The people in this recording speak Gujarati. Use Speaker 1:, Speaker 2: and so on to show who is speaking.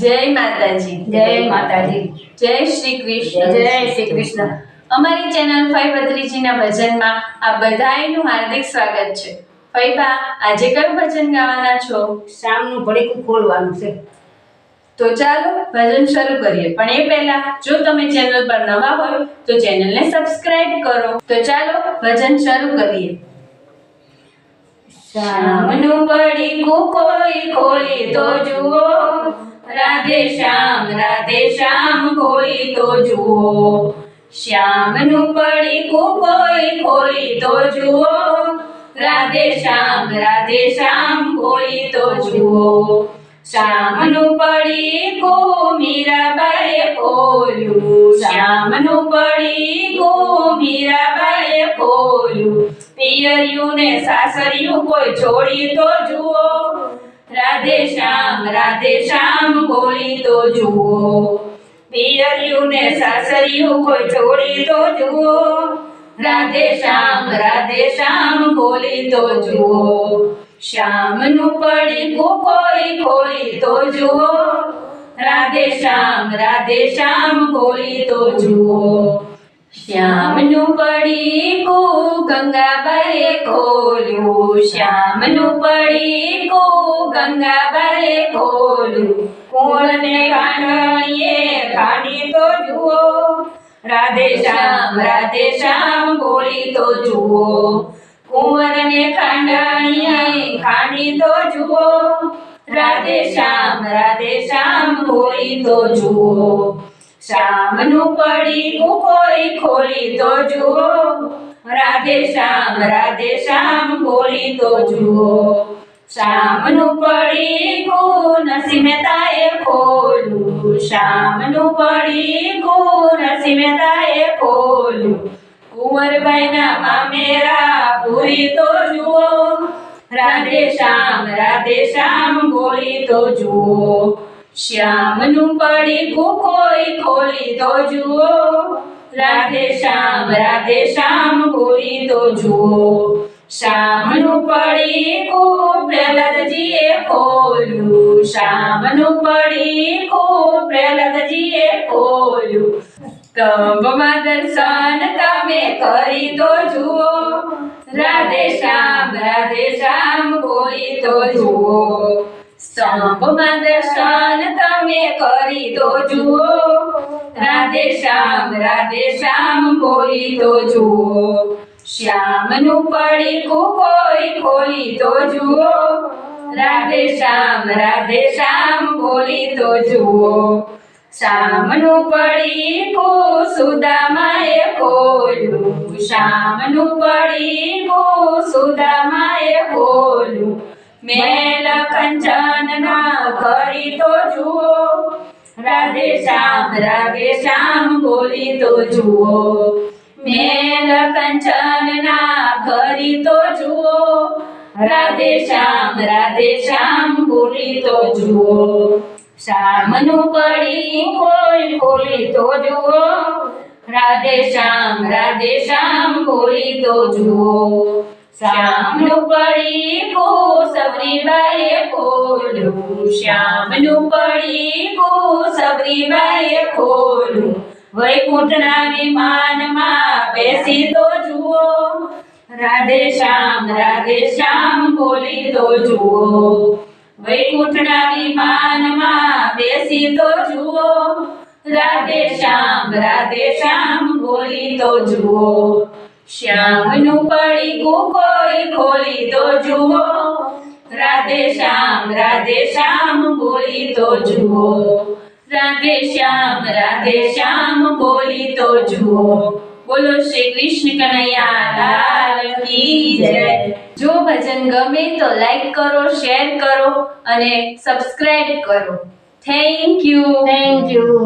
Speaker 1: જય માતાજી.
Speaker 2: જય માતાજી.
Speaker 1: જય શ્રી કૃષ્ણ.
Speaker 2: જય શ્રી કૃષ્ણ.
Speaker 1: અમારી ચેનલ ફઈ ભત્રીજીના ભજનમાં આ બધાયનું હાર્દિક સ્વાગત છે. ફઈબા આજે કયું ભજન ગાવાના છો?
Speaker 2: શામનું ભડીકું ખોલવાનું છે.
Speaker 1: તો ચાલો ભજન શરૂ કરીએ. પણ એ પહેલા જો તમે ચેનલ પર નવા હોય તો ચેનલને સબસ્ક્રાઇબ કરો. તો ચાલો ભજન શરૂ કરીએ. શામનું ભડીકું કોઈ ખોલી તો જુઓ. રાધે શ્યામ રાધે શ્યામ, કોઈ તો જુઓ. શ્યામનું પડીકું કોઈ ખોલી તો જુઓ. રાધે શ્યામ રાધે શ્યામ, કોઈ તો જુઓ. શ્યામનું પડીકું મીરાબાઈએ ખોલ્યું. શ્યામનું પડીકું મીરાબાઈએ ખોલ્યું. પિયરિયું ને સાસરિયું કોઈ છોડી તો જુઓ. રાધે શ્યામ રાધે શ્યામ, બોલી તો જુઓ. પિયરિયું ને સાસરિયું કોઈ છોડી તો જુઓ. રાધે શ્યામ રાધે શ્યામ, બોલી તો જુઓ. શ્યામનું પડીકું કોઈ ખોલી તો જુઓ. રાધે શ્યામ રાધે શ્યામ, બોલી તો જુઓ. શ્યામનું નું પડી ખોલ્યું. શ્યામનું પડીકું ગંગાબાઈએ ખોલ્યું. કુંવરને કાનણીએ કાઢી તો જુઓ. રાધે શ્યામ રાધે શ્યામ બોલી તો જુઓ. કુંવરને ખાંડણીએ ખાંડી તો જુઓ. રાધે શ્યામ રાધે શ્યામ બોલી તો જુઓ. શ્યામનું પડીકું કોઈ ખોલી તો જુઓ. રાધે શ્યામ રાધે શ્યામ બોલી તો જુઓ. શ્યામનું પડીકું નરસિંહ મહેતાએ ખોલું. શ્યામનું પડીકું નરસિંહ મહેતાએ ખોલ્યું કુંવરબાઈના મામેરા પૂરી તો જુઓ. રાધે શ્યામ રાધે શ્યામ બોલી તો જુઓ. શ્યામનું પડીકું કોઈ ખોલી તો જુઓ. રાધે શ્યામ રાધે શ્યામ બોલી તો જુઓ. શ્યામનું પડીકું પ્રહલાદજીએ ખોલ્યું. શ્યામનું પડીકું પ્રહલાદજીએ ખોલ્યું. સ્તંભમાં દર્શન તમે કરી તો જુઓ. રાધે શ્યામ રાધે શ્યામ ખોલી તો જુઓ. સ્તંભમાં દર્શન તમે કરી તો જુઓ. રાધે શ્યામ રાધે શ્યામ બોલી તો જુઓ. શ્યામનું પડીકું કોઈ ખોલી તો જુઓ. રાધે શ્યામ રાધે શ્યામ બોલી તો જુઓ. શ્યામનું પડીકું સુદામાએ ખોલ્યું. શ્યામનું પડીકું સુદામાએ ખોલ્યું. મેલ કંચન ના કરી તો જુઓ. રાધે શ્યામ રાધે શ્યામ બોલી તો જુઓ. મેલ કંચન ના કરી તો જુઓ. રાધે શ્યામ રાધે શ્યામ બોલી તો જુઓ. શ્યામનું પડી કોઈ ખોલી તો જુઓ. રાધે શ્યામ રાધે શ્યામ બોલી તો જુઓ. શ્યામનું પડી સબરીબાઈએ ખોલ્યું શ્યામનું પડી સબરીબાઈએ ખોલ્યું વૈકુંઠના વિમાનમાં બેસી તો જુઓ. રાધે શ્યામ રાધે શ્યામ બોલી તો જુઓ. વૈકુંઠના વિમાનમાં બેસી તો જુઓ. રાધે શ્યામ રાધે શ્યામ બોલી તો જુઓ. શ્યામનું પડીકું કોઈ ખોલી તો જુઓ. રાધે શ્યામ રાધે શ્યામ બોલી તો જુઓ. રાધે શ્યામ રાધે શ્યામ બોલી તો જુઓ. બોલો શ્રી કૃષ્ણ કનૈયા, લાલ કી જય. જો ભજન ગમે તો લાઈક કરો શેર કરો અને સબસ્ક્રાઇબ કરો. Thank you
Speaker 2: thank you